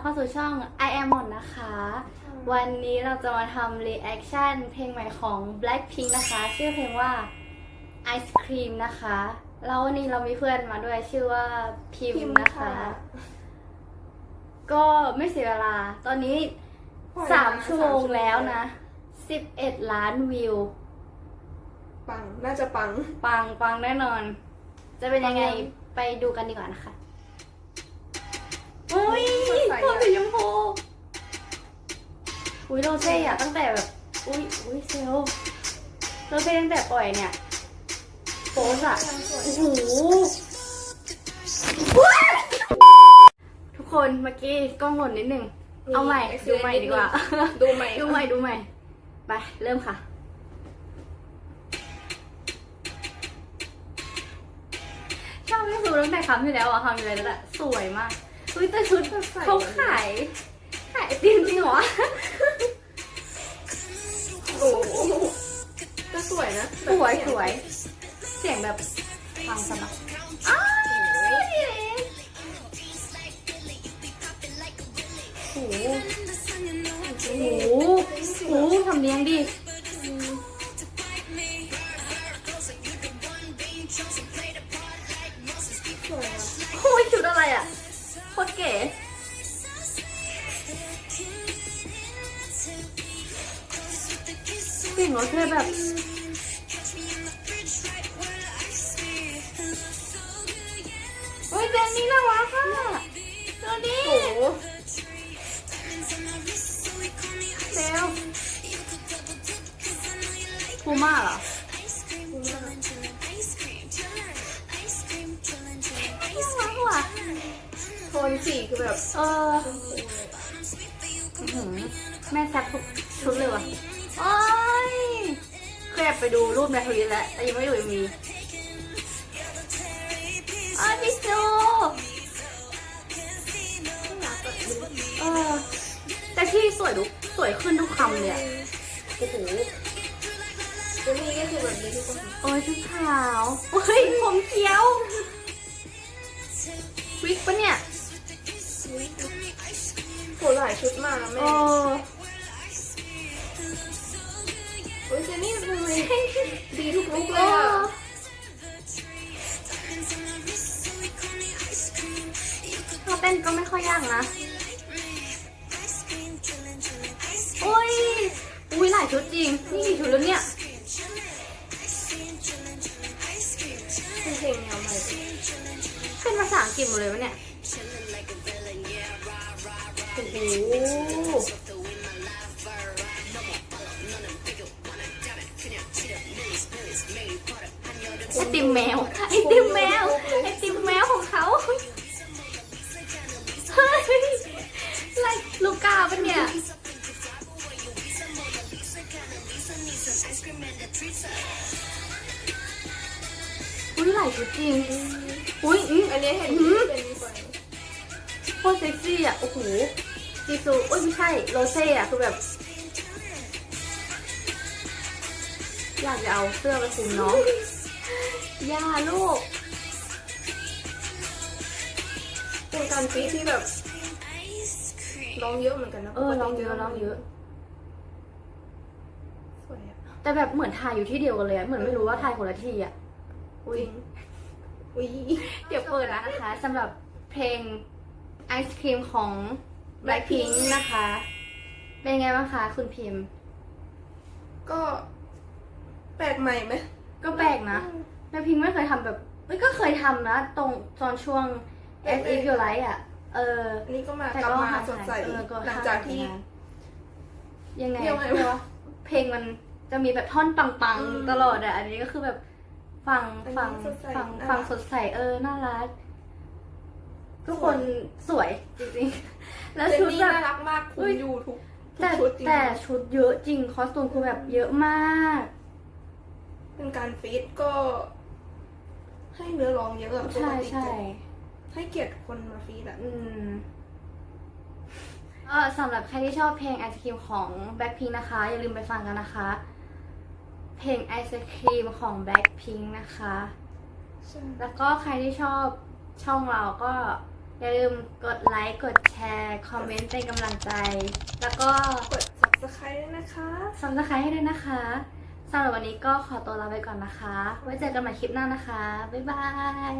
เข้าสู่ช่อง I am หมดนะคะ วันนี้เราจะมาทำ reaction เพลงใหม่ของ Blackpink นะคะ ชื่อเพลงว่า Ice Cream นะคะ แล้ววันนี้เรามีเพื่อนมาด้วยชื่อว่าพิมพิมพ์พ์นะคะ ค่ะ ก็ไม่เสียเวลา ตอนนี้ปล่อยสามมาชั่วโมงสามชั่วโมงแล้วนะ11ล้านวิว ปัง น่าจะปัง ปังปังแน่นอน จะเป็นยังไงปังยังไปดูกันดีกว่านะคะ อุ้ยสดใสพออะสีชมพูอุ้ยโรเซ่อะตั้งแต่แบบอุ้ยอุ้ยเซลลโรเซ่ตั้งแต่ปล่อยเนี่ยโพสอะโอ้โหทุกคนเมื่อกี้กล้องหล่นนิดนึง เอาใหม่ดูใหม่ดีกว่า ดูใหม่ดูใหม่ดูใหม่ไปเริ่มค่ะ ชอบที่สุดตั้งแต่คำที่แล้วอะคำที่แล้วนั่นแหละสวยมาก อุ้ยแต่ชุดเขาขายขายไอติมจริงเหรอโอ้โหก็สวยนะสวยสวย เสียงแบบฟังสมัครอ้าวนี่เองโอ้โหโอ้โหโอ้โหทำเนียงดิสวยอะโอ้ยชุดอะไรอะโคตร เก๋เสียงรถเท่แบบโอ้ยเจนนี่น่ารักอะดูดิโอ้โหเซลพูม่าเหรอ นสีคือแบบเอออื้อหือแม่แซ่บทุกชุดเลยว่ะโอ้ยเคยแอบไปดูรูปในทวิตแล้วแต่ยังไม่ดูยังมีอ้าวพี่จูเออแต่ที่สวยทุกสวยขึ้นทุกคำเลยอะโอ้โหตัวนี้ก็คือแบบนี้ทุกคนโอ้ยชุดขาวโอ้ยผมเขียววิกปะเนี่ย โหหลายชุดมากนะแม่โอ้โอ้ยเจนนี่ทำไมดีทุกลุกเลโอ้ยอะเขาเต้นก็ไม่ค่อยยากนะ โอ้ย อุ้ยหลายชุดจริง นี่กี่ชุดแล้วเนี่ย เป็นเพลงแนวใหม่เป็นภาษาอังกฤษหมดเลยวะเนี่ยโอ้โหไอติมแมวไอติมแมว จริง อุ้ยอืมอันนี้เห็นอืมเป็นก่อนโคตรเซ็กซี่อะ โอ้โหจีซูโอ้ยไม่ใช่ โรเซ่อะ คือแบบ อยากจะเอาเสื้อไปคลุมน้องย่าลูก เป็นการฟีดที่แบบร้องเยอะเหมือนกันนะเออร้องเยอะร้องเยอะ สวยอะแต่แบบเหมือนถ่ายอยู่ที่เดียวกันเลยอะเหมือนไม่รู้ว่าถ่ายคนละที่อะ อุ้ย อุ้ยเดี๋ยวเปิดแล้วนะคะสำหรับเพลงไอศครีมของ Blackpink นะคะ เป็นไงบ้างคะคุณพิมพ์ ก็แปลกใหม่ไหมก็แปลกนะ Blackpink ไม่เคยทำแบบเอ้ยก็เคยทำนะ ตรงตอนช่วง As If You Like อะ เออ อันนี้ก็มาแต่กลับก็มาห่างสดใสเออก็หลังจากที่ห่งยังไงยังไงวะเรียกว่าเพลงมันจะมีแบบท่อนปังอืม ๆตลอดอะ อันนี้ก็คือแบบ ฟังอันนี้ฟังสดใสฟังน่ารักฟังสดใสเออน่ารัก ทุกคนสวยจริงๆ แล้วเจนชุดนี่แบบน่ารักมากคุอุ้มยอยู่ทุกทุกแต่ชุดจริงแต่ชุดเยอะจริงคอสตูมคือแบบเยอะมาก เป็นการฟีดก็ ให้เนื้อร้องเยอะอะใช่ปกติใช่จะให้เกียรติคนมาฟีดอะอืมก็สำหรับใครที่ชอบเพลงไอศครีมของ Blackpink นะคะ อย่าลืมไปฟังกันนะคะ เพลงไอศครีมของ Blackpink นะคะใช่แล้วก็ใครที่ชอบช่องเราก็อย่าลืมกดไลค์ กดแชร์ คอมเมนต์เป็นกำลังใจ แล้วก็กด subscribe ด้วยนะคะซับสไครต์ให้ด้วยนะคะสำหรับวันนี้ก็ขอตัวลาไปก่อนนะคะ ไว้เจอกันใหม่คลิปหน้านะคะ บ๊ายบาย